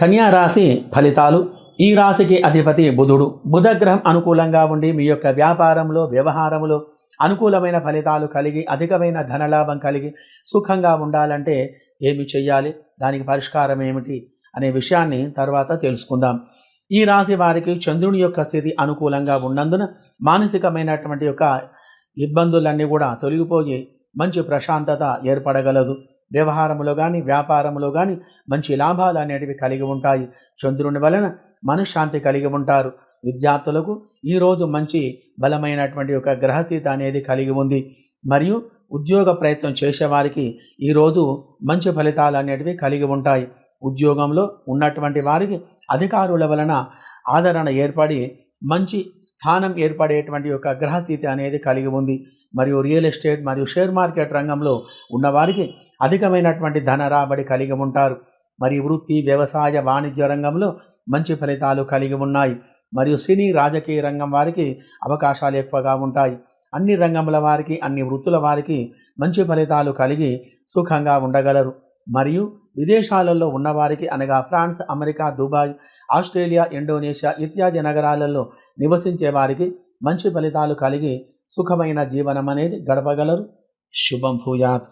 కన్యా రాశి ఫలితాలు. ఈ రాశికి అధిపతి బుధుడు. బుధగ్రహం అనుకూలంగా ఉండి మీ యొక్క వ్యాపారంలో వ్యవహారంలో అనుకూలమైన ఫలితాలు కలిగి అధికమైన ధనలాభం కలిగి సుఖంగా ఉండాలంటే ఏమి చెయ్యాలి? దానికి పరిష్కారం ఏమిటి? అనే విషయాన్ని తర్వాత తెలుసుకుందాం. ఈ రాశి వారికి చంద్రుని యొక్క స్థితి అనుకూలంగా ఉన్నందున మానసికమైనటువంటి యొక్క ఇబ్బందులన్నీ కూడా తొలగిపోయి మంచి ప్రశాంతత ఏర్పడగలదు. వ్యవహారములో కానీ వ్యాపారములో కానీ మంచి లాభాలు అనేటివి కలిగి ఉంటాయి. చంద్రుని వలన మనశ్శాంతి కలిగి ఉంటారు. విద్యార్థులకు ఈరోజు మంచి బలమైనటువంటి ఒక గ్రహతీత అనేది కలిగి ఉంది. మరియు ఉద్యోగ ప్రయత్నం చేసేవారికి ఈరోజు మంచి ఫలితాలు అనేటివి కలిగి ఉంటాయి. ఉద్యోగంలో ఉన్నటువంటి వారికి అధికారుల వలన ఆదరణ ఏర్పడి మంచి స్థానం ఏర్పడేటువంటి ఒక గ్రహస్థితి అనేది కలిగి ఉంది. మరియు రియల్ ఎస్టేట్ మరియు షేర్ మార్కెట్ రంగంలో ఉన్నవారికి అధికమైనటువంటి ధన రాబడి కలిగి ఉంటారు. మరియు వృత్తి వ్యవసాయ వాణిజ్య రంగంలో మంచి ఫలితాలు కలిగి ఉన్నాయి. మరియు సినీ రాజకీయ రంగం వారికి అవకాశాలు ఎక్కువగా ఉంటాయి. అన్ని రంగముల వారికి అన్ని వృత్తుల వారికి మంచి ఫలితాలు కలిగి సుఖంగా ఉండగలరు. మరియు విదేశాలలో ఉన్నవారికి అనగా France America Dubai Australia Indonesia ఇత్యాది నగరాలలో నివసించే వారికి మంచి ఫలితాలు కలిగి సుఖమైన జీవనం అనేది గడపగలరు. శుభం భూయాత్.